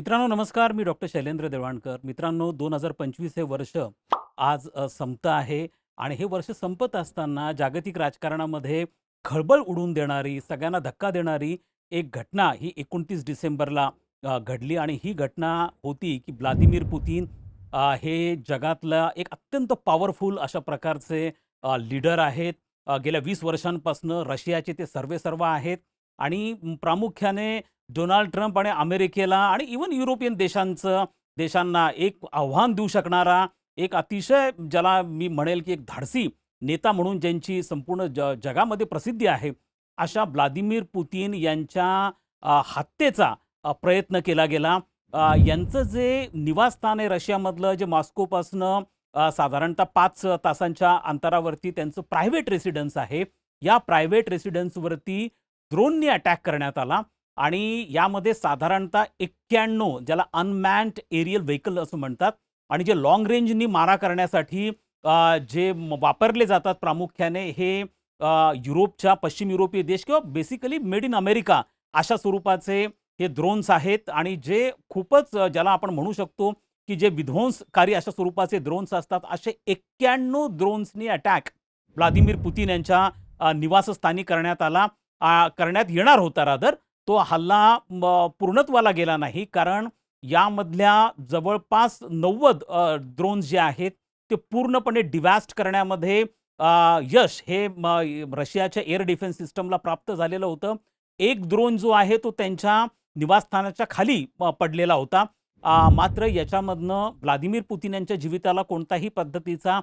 मित्रांनो नमस्कार. मी डॉक्टर शैलेंद्र देवाणकर मित्रांनो दोन हजार पंचवीस हे वर्ष आज संपतं आहे आणि हे वर्ष संपत असताना जागतिक राजकारणामध्ये खळबळ उडवून देणारी सगळ्यांना धक्का देणारी एक घटना ही एकोणतीस डिसेंबरला घडली आणि ही घटना होती की व्लादिमीर पुतीन हे जगातला एक अत्यंत पॉवरफुल अशा प्रकारचे लीडर आहेत. गेल्या वीस वर्षांपासून रशियाचे ते सर्वेसर्वा आहेत आणि प्रामुख्याने डोनाल्ड ट्रम्प आणि अमेरिकेला आणि इवन युरोपियन देशांचं देशांना एक आव्हान देऊ शकणारा एक अतिशय ज्याला मी म्हणेल की एक धाडसी नेता म्हणून ज्यांची संपूर्ण ज जगामध्ये प्रसिद्धी आहे अशा व्लादिमीर पुतीन यांच्या हत्येचा प्रयत्न केला गेला. यांचं जे निवासस्थान आहे रशियामधलं जे मॉस्कोपासनं साधारणतः पाच तासांच्या अंतरावरती त्यांचं प्रायव्हेट रेसिडन्स आहे. या प्रायव्हेट रेसिडन्सवरती ड्रोननी अटॅक करण्यात आला. आणि यामध्ये साधारणतः एक्क्याण्णव ज्याला अनमॅन्ड एरियल व्हेकल असं म्हणतात आणि जे लाँग रेंजनी मारा करण्यासाठी जे वापरले जातात प्रामुख्याने हे युरोपच्या पश्चिम युरोपीय देश किंवा बेसिकली मेड इन अमेरिका अशा स्वरूपाचे हे ड्रोन्स आहेत. आणि जे खूपच ज्याला आपण म्हणू शकतो की जे विध्वंसकारी अशा स्वरूपाचे ड्रोन्स असतात असे एक्क्याण्णव ड्रोन्सनी अटॅक व्लादिमीर पुतीन यांच्या निवासस्थानी करण्यात आला करण्यात येणार होता रादर तो हल्ला म, पूर्णत्वाला गेला नाही. कारण यामधल्या जवळपास नव्वद ड्रोन्स जे आहेत ते पूर्णपणे डिवॅस्ट करण्यामध्ये यश हे म, रशियाच्या एअर डिफेन्स सिस्टमला प्राप्त झालेलं होतं. एक ड्रोन जो आहे तो त्यांच्या निवासस्थानाच्या खाली पडलेला होता. मात्र याच्यामधनं व्लादिमीर पुतीन यांच्या जीविताला कोणताही पद्धतीचा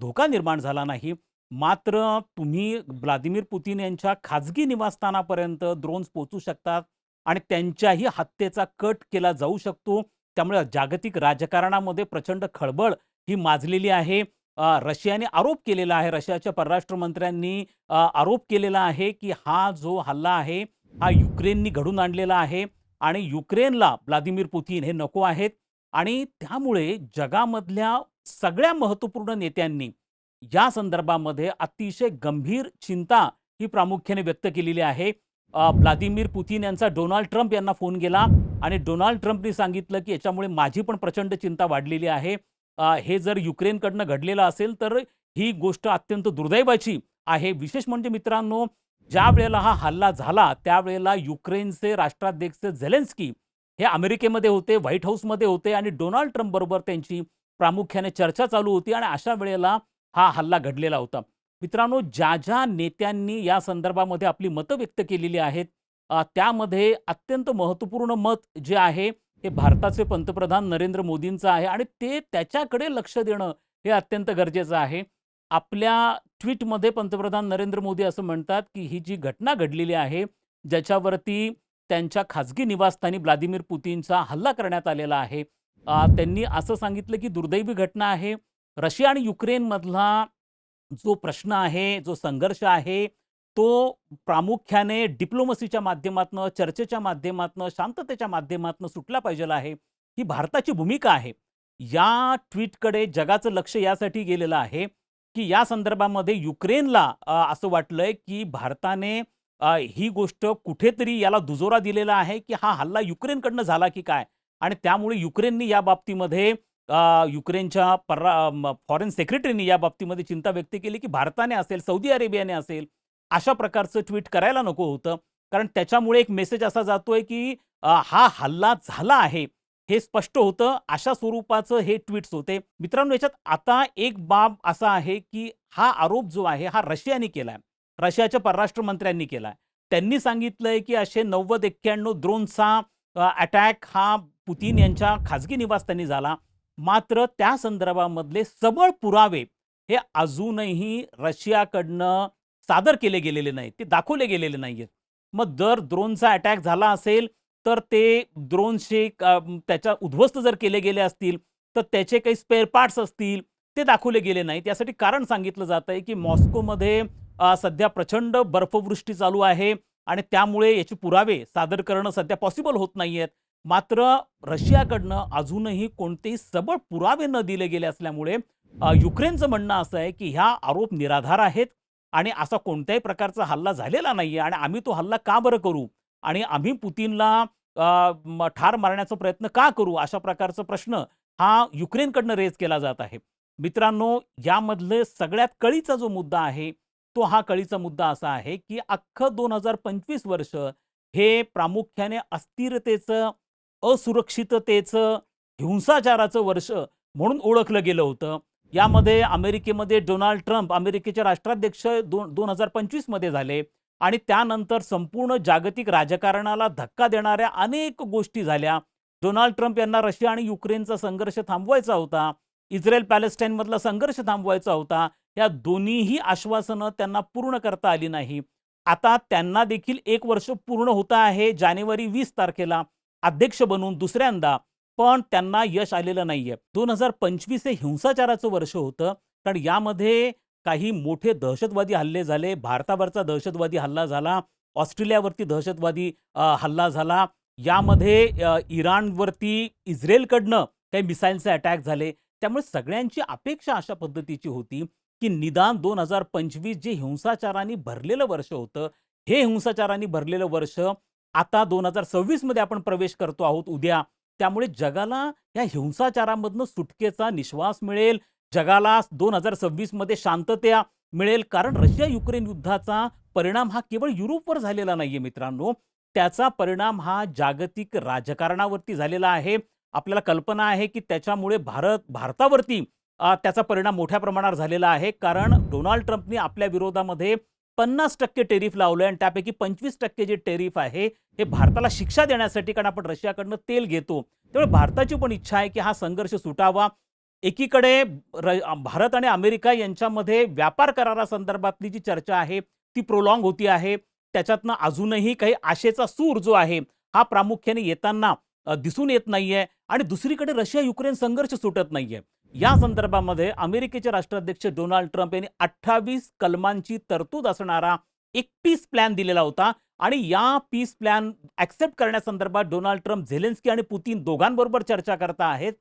धोका निर्माण झाला नाही. मात्र तुम्ही व्लादिमीर पुतीन यांच्या खाजगी निवासस्थानापर्यंत ड्रोन्स पोहोचू शकतात आणि त्यांच्याही हत्येचा कट केला जाऊ शकतो. त्यामुळे जागतिक राजकारणामध्ये प्रचंड खळबळ ही माजलेली आहे. रशियाने आरोप केलेला आहे. रशियाच्या परराष्ट्र मंत्र्यांनी आरोप केलेला आहे की हा जो हल्ला आहे हा युक्रेननी घडून आणलेला आहे आणि युक्रेनला व्लादिमीर पुतीन हे नको आहेत. आणि त्यामुळे जगामधल्या सगळ्या महत्त्वपूर्ण नेत्यांनी या संदर्भामध्ये अतिशय गंभीर चिंता ही प्रामुख्याने व्यक्त केलेली आहे. व्लादिमीर पुतीन यांचा डोनाल्ड ट्रम्प यांना फोन गेला आणि डोनाल्ड ट्रम्पनी सांगितलं की याच्यामुळे माझी पण प्रचंड चिंता वाढलेली आहे. हे जर युक्रेनकडनं घडलेलं असेल तर ही गोष्ट अत्यंत दुर्दैवाची आहे. विशेष म्हणजे मित्रांनो ज्या वेळेला हा हल्ला झाला त्यावेळेला युक्रेनचे राष्ट्राध्यक्ष झेलेन्स्की हे अमेरिकेमध्ये होते व्हाईट हाऊसमध्ये होते आणि डोनाल्ड ट्रम्प बरोबर त्यांची प्रामुख्याने चर्चा चालू होती आणि अशा वेळेला हा हल्ला घडलेला होता. मित्रांनो ज्या ज्या नेत्यांनी या संदर्भामध्ये आपली मतं व्यक्त केलेली आहेत त्यामध्ये अत्यंत महत्त्वपूर्ण मत जे आहे हे भारताचे पंतप्रधान नरेंद्र मोदींचं आहे आणि ते त्याच्याकडे लक्ष देणं हे अत्यंत गरजेचं आहे. आपल्या ट्विटमध्ये पंतप्रधान नरेंद्र मोदी असं म्हणतात की ही जी घटना घडलेली आहे ज्याच्यावरती त्यांच्या खाजगी निवासस्थानी व्लादिमीर पुतीनचा हल्ला करण्यात आलेला आहे. त्यांनी असं सांगितलं की दुर्दैवी घटना आहे. रशिया आणि युक्रेनमधला जो प्रश्न आहे, जो संघर्ष आहे, तो प्रामुख्याने डिप्लोमसीच्या माध्यमातनं, चर्चेच्या माध्यमातनं, शांततेच्या माध्यमातनं सुटला पाहिजे आहे. ही भारताची भूमिका आहे. या ट्विटकडे जगाचं लक्ष यासाठी गेलेलं आहे, की या संदर्भामध्ये युक्रेनला असं वाटलंय, की भारताने ही गोष्ट कुठेतरी याला दुजोरा दिलेला आहे, की हा हल्ला युक्रेनकडनं झाला की काय? आणि त्यामुळे युक्रेननी या बाबतीमध्ये युक्रेनच्या पररा फॉरेन सेक्रेटरीने या बाबतीमध्ये चिंता व्यक्त केली, की भारताने असेल, सौदी अरेबियाने असेल, अशा प्रकारचं ट्विट करायला नको होतं. कारण त्याच्यामुळे एक मेसेज असा जातोय, की हा हल्ला झाला आहे, हे स्पष्ट होतं. अशा स्वरूपाचं हे ट्वीट्स होते. मित्रांनो, याच्यात आता एक बाब असा आहे, की हा आरोप जो आहे, हा रशियाने केलाय. रशियाच्या परराष्ट्र मंत्र्यांनी केलाय. त्यांनी सांगितलंय, की असे 90-91 ड्रोनचा अटॅक हा पुतीन यांच्या खाजगी निवासस्थानी झाला. मात्र त्या संदर्भामधले सबळ पुरावे हे अजूनही रशियाकडनं सादर केले गेलेले नाहीत. ते दाखवले गेलेले नाहीयेत. मग जर ड्रोनचा अटॅक झाला असेल, तर ते ड्रोनचे त्याच्या उद्ध्वस्त जर केले गेले असतील, तर त्याचे काही स्पेअर पार्ट्स असतील, ते दाखवले गेले नाहीत. यासाठी कारण सांगितलं जातंय, की मॉस्कोमध्ये सध्या प्रचंड बर्फवृष्टी चालू आहे आणि त्यामुळे याचे पुरावे सादर करणं सध्या पॉसिबल होत नाहीयेत. मात्र रशियाकडनं अजूनही कोणतेही सबळ पुरावे न दिले गेले असल्यामुळे युक्रेनचं म्हणणं असं आहे, की ह्या आरोप निराधार आहेत आणि असा कोणत्याही प्रकारचा हल्ला झालेला नाहीये आणि आम्ही तो हल्ला का बरं करू? आणि आम्ही पुतीनला ठार मारण्याचा प्रयत्न का करू? अशा प्रकारचा प्रश्न हा युक्रेनकडनं रेज केला जात आहे. मित्रांनो, यामधले सगळ्यात कळीचा जो मुद्दा आहे, तो हा कळीचा मुद्दा असा आहे, की अख्खं 2025 वर्ष हे प्रामुख्याने अस्थिरतेचं, असुरक्षिततेचं, हिंसाचाराचं वर्ष म्हणून ओळखलं गेलं होतं. यामध्ये अमेरिकेमध्ये डोनाल्ड ट्रम्प अमेरिकेचे राष्ट्राध्यक्ष दोन 2025 मध्ये झाले आणि त्यानंतर संपूर्ण जागतिक राजकारणाला धक्का देणाऱ्या अनेक गोष्टी झाल्या. डोनाल्ड ट्रम्प यांना रशिया आणि युक्रेनचा संघर्ष थांबवायचा होता. इस्रायल पॅलेस्टाईनमधला संघर्ष थांबवायचा होता. या दोन्हीही आश्वासनं त्यांना पूर्ण करता आली नाही. आता त्यांना देखील एक वर्ष पूर्ण होत आहे जानेवारी वीस तारखेला अध्यक्ष बनून दुसऱ्यांदा. पण त्यांना यश आलेलं नाहीये. 2025 हे हिंसाचाराचं वर्ष होतं. कारण यामध्ये काही मोठे दहशतवादी हल्ले झाले. भारतावरचा दहशतवादी हल्ला झाला. ऑस्ट्रेलियावरती दहशतवादी हल्ला झाला. यामध्ये इराणवरती इस्रायलकडनं काही मिसाईलचे अटॅक झाले. त्यामुळे सगळ्यांची अपेक्षा अशा पद्धतीची होती, की निदान 2025 जे हिंसाचाराने भरलेलं वर्ष होतं, हे हिंसाचाराने भरलेलं वर्ष आता दोन हजार सव्वीसमध्ये आपण प्रवेश करतो आहोत उद्या. त्यामुळे जगाला या हिंसाचारामधनं सुटकेचा निश्वास मिळेल. जगाला दोन हजार सव्वीसमध्ये शांतता मिळेल. कारण रशिया-युक्रेन युद्धाचा परिणाम हा केवळ युरोपवर झालेला नाहीये मित्रांनो. त्याचा परिणाम हा जागतिक राजकारणावरती झालेला आहे. आपल्याला कल्पना आहे, की त्याच्यामुळे भारत भारतावरती त्याचा परिणाम मोठ्या प्रमाणावर झालेला आहे. कारण डोनाल्ड ट्रम्पने आपल्या विरोधामध्ये 50% टेरिफ लावलं आणि त्यापैकी 25% जे टेरिफ आहे, हे भारताला शिक्षा देण्यासाठी कारण आपण रशियाकडनं तेल घेतो. त्यामुळे भारताची पण इच्छा आहे, की हा संघर्ष सुटावा. एकीकडे र भारत आणि अमेरिका यांच्यामध्ये व्यापार करारासंदर्भातली जी चर्चा आहे, ती प्रोलॉंग होती आहे. त्याच्यातनं अजूनही काही आशेचा सूर जो आहे, हा प्रामुख्याने येताना दिसून येत नाहीये आणि दुसरीकडे रशिया-युक्रेन संघर्ष सुटत नाहीये. या संदर्भामध्ये अमेरिकेचे राष्ट्राध्यक्ष डोनाल्ड ट्रम्प यांनी 28 कलमांची तरतूद असणारा एक पीस प्लॅन दिलेला होता आणि या पीस प्लॅन ॲक्सेप्ट करण्यासंदर्भात डोनाल्ड ट्रम्प, झेलेन्स्की आणि पुतीन दोघांबरोबर चर्चा करत आहेत.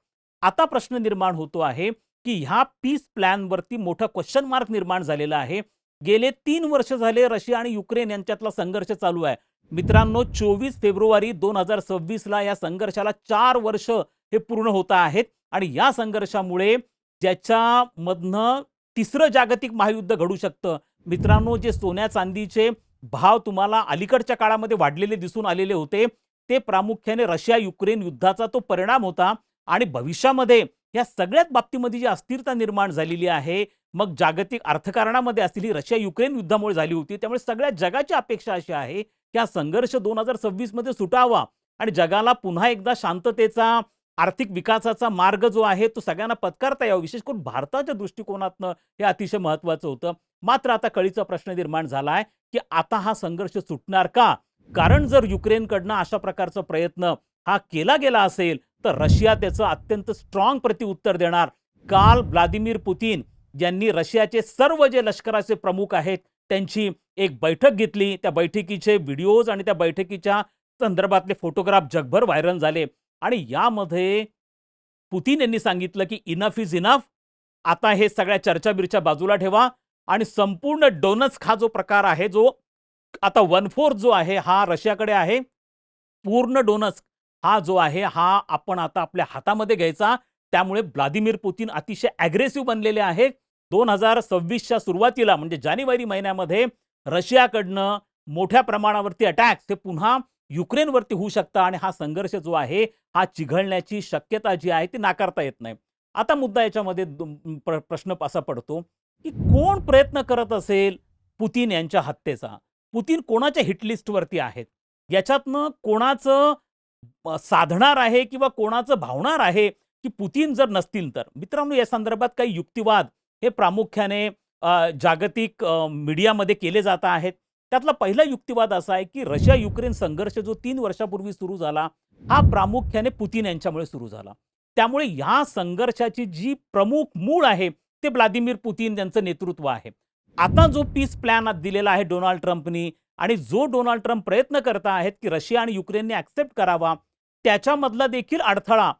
आता प्रश्न निर्माण होतो आहे, की ह्या पीस प्लॅनवरती मोठा क्वेश्चन मार्क निर्माण झालेला आहे. गेले तीन वर्ष झाले रशिया आणि युक्रेन यांच्यातला संघर्ष चालू आहे. मित्रांनो 24 फेब्रुवारी दोन हजार सव्वीसला या संघर्षाला चार वर्ष हे पूर्ण होत आहेत आणि या संघर्षामुळे ज्याच्यामधनं तिसरं जागतिक महायुद्ध घडू शकतं. मित्रांनो जे सोन्या-चांदीचे भाव तुम्हाला अलीकडच्या काळामध्ये वाढलेले दिसून आलेले होते, ते प्रामुख्याने रशिया-युक्रेन युद्धाचा तो परिणाम होता आणि भविष्यामध्ये या सगळ्याच बाबतीमध्ये जी अस्थिरता निर्माण झालेली आहे, मग जागतिक अर्थकारणामध्ये असतील ही रशिया-युक्रेन युद्धामुळे झाली होती. त्यामुळे सगळ्या जगाची अपेक्षा अशी आहे, की हा संघर्ष 2026 मध्ये सुटावा आणि जगाला पुन्हा एकदा शांततेचा, आर्थिक विकासाचा मार्ग जो आहे, तो सगळ्यांना पत्करता यावा. विशेष करून भारताच्या दृष्टिकोनातनं हे अतिशय महत्त्वाचं होतं. मात्र आता कळीचा प्रश्न निर्माण झालाय, की आता हा संघर्ष सुटणार का? कारण जर युक्रेनकडनं अशा प्रकारचा प्रयत्न हा केला गेला असेल, तर रशिया त्याचं अत्यंत स्ट्राँग प्रतिउत्तर देणार. काल व्लादिमीर पुतीन यांनी रशियाचे सर्व जे लष्कराचे प्रमुख आहेत, त्यांची एक बैठक घेतली. त्या बैठकीचे व्हिडिओज आणि त्या बैठकीच्या संदर्भातले फोटोग्राफ जगभर व्हायरल झाले आणि यामध्ये पुतीन यांनी सांगितलं, की इनफ इज इनफ. आता हे सगळ्या चर्चाबिरच्या बाजूला ठेवा आणि संपूर्ण डोनस्क हा जो प्रकार आहे, जो आता 1/4 जो आहे, हा रशियाकडे आहे. पूर्ण डोनस्क हा जो आहे, हा आपण आता आपल्या हातामध्ये घ्यायचा. त्यामुळे व्लादिमीर पुतीन अतिशय ॲग्रेसिव्ह बनलेले आहेत. 2026च्या सुरुवातीला म्हणजे जानेवारी महिन्यामध्ये रशियाकडनं मोठ्या प्रमाणावरती अटॅक्स हे पुन्हा युक्रेनवरती होऊ शकता आणि हा संघर्ष जो आहे, हा चिघळण्याची शक्यता जी आहे, ती नाकारता येत नाही. आता मुद्दा याच्यामध्ये प्रश्न असा पडतो, की कोण प्रयत्न करत असेल पुतीन यांच्या हत्येचा? पुतीन कोणाच्या हिटलिस्टवरती आहेत? याच्यातनं कोणाचं साधणार आहे किंवा कोणाचं भावणार आहे, की पुतीन जर नसतील तर? मित्रांनो या संदर्भात काही युक्तिवाद हे प्रामुख्याने जागतिक मीडियामध्ये केले जात आहेत. त्यातला पहिला युक्तिवाद असा आहे, की रशिया-युक्रेन संघर्ष जो तीन वर्षापूर्वी सुरू झाला, हा प्रामुख्याने पुतीन यांच्यामुळे सुरू झाला. त्यामुळे ह्या संघर्षाची जी प्रमुख मूळ आहे, ते व्लादिमीर पुतीन यांचं नेतृत्व आहे. आता जो पीस प्लॅन दिलेला आहे डोनाल्ड ट्रम्पनी आणि जो डोनाल्ड ट्रम्प प्रयत्न करत आहेत, की रशिया आणि युक्रेनने ॲक्सेप्ट करावा, त्याच्यामधला देखील अडथळा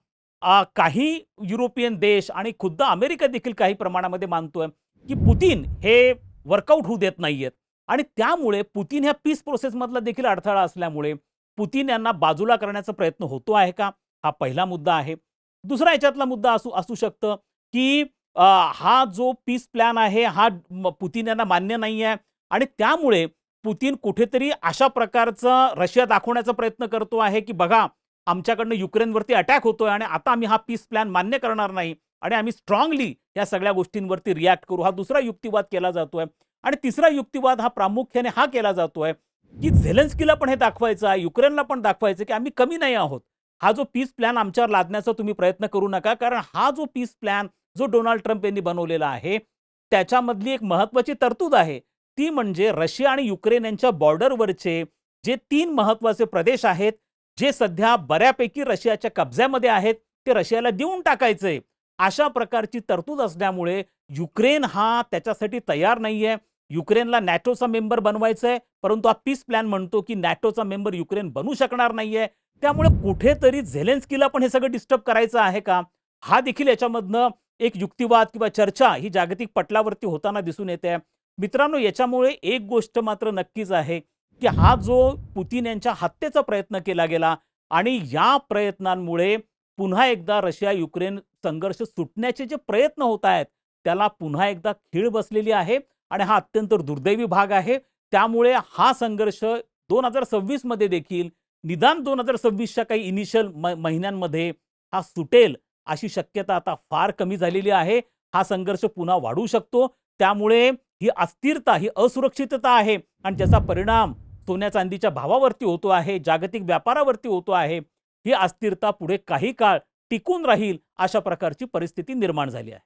काही युरोपियन देश आणि खुद्द अमेरिका देखील काही प्रमाणामध्ये मानतोय, की पुतिन हे वर्कआउट होऊ देत नाहीयेत. आणि त्यामुळे पुतिन ह्या पीस प्रोसेसमधला देखील अडथळा असल्यामुळे पुतीन यांना बाजूला करण्याचा प्रयत्न होतो आहे का? हा पहिला मुद्दा आहे. दुसरा याच्यातला मुद्दा असू असू शकतं की आ, हा जो पीस प्लॅन आहे हा पुतीन यांना मान्य नाही आहे आणि त्यामुळे पुतीन कुठेतरी अशा प्रकारचा रशिया दाखवण्याचा प्रयत्न करतो आहे की बघा आमच्याकडनं युक्रेनवरती अटॅक होतोय आणि आता आम्ही हा पीस प्लॅन मान्य करणार नाही आणि आम्ही स्ट्रॉंगली या सगळ्या गोष्टींवरती रिॲक्ट करू. हा दुसरा युक्तिवाद केला जातोय. आणि तिसरा युक्तिवाद हा प्रामुख्याने हा केला जातोय की झेलेन्स्कीला पण हे दाखवायचं आहे युक्रेनला पण दाखवायचं की आम्ही कमी नाही आहोत. हा जो पीस प्लॅन आमच्यावर लादण्याचा तुम्ही प्रयत्न करू नका कारण हा जो पीस प्लॅन जो डोनाल्ड ट्रम्प यांनी बनवलेला आहे त्याच्यामधली एक महत्वाची तरतूद आहे. ती म्हणजे रशिया आणि युक्रेन यांच्या बॉर्डरवरचे जे तीन महत्त्वाचे प्रदेश आहेत जे सध्या बऱ्यापैकी रशियाच्या कब्ज्यामध्ये आहेत ते रशियाला देऊन टाकायचे अशा प्रकारची तरतूद असल्यामुळे युक्रेन हा त्याच्यासाठी तयार नाहीये. युक्रेनला नॅटोचा मेंबर बनवायचा आहे परंतु हा पीस प्लॅन म्हणतो की नॅटोचा मेंबर युक्रेन बनू शकणार नाहीये. त्यामुळे कुठेतरी झेलेन्स्कीला पण हे सगळं डिस्टर्ब करायचं आहे का? हा देखील याच्यामधनं एक युक्तिवाद किंवा चर्चा ही जागतिक पटलावरती होताना दिसून येते. मित्रांनो याच्यामुळे एक गोष्ट मात्र नक्कीच आहे. की हा जो पुतीन यांच्या हत्येचा प्रयत्न केला गेला आणि या प्रयत्नांमुळे पुन्हा एकदा रशिया युक्रेन संघर्ष सुटण्याचे जे प्रयत्न होत आहेत त्याला पुन्हा एकदा खीळ बसलेली आहे आणि हा अत्यंत दुर्दैवी भाग आहे. त्यामुळे हा संघर्ष दोन हजार सव्वीसमध्ये देखील निदान दोन हजार सव्वीसच्या काही इनिशियल महिन्यांमध्ये हा सुटेल अशी शक्यता आता फार कमी झालेली आहे. हा संघर्ष पुन्हा वाढू शकतो. त्यामुळे ही अस्थिरता ही असुरक्षितता आहे आणि ज्याचा परिणाम सोन्या चांदीच्या भावावरती होतो आहे जागतिक व्यापारावरती होतो आहे ही अस्थिरता पुढे काही काळ टिकून राहील अशा प्रकारची परिस्थिती निर्माण झाली आहे.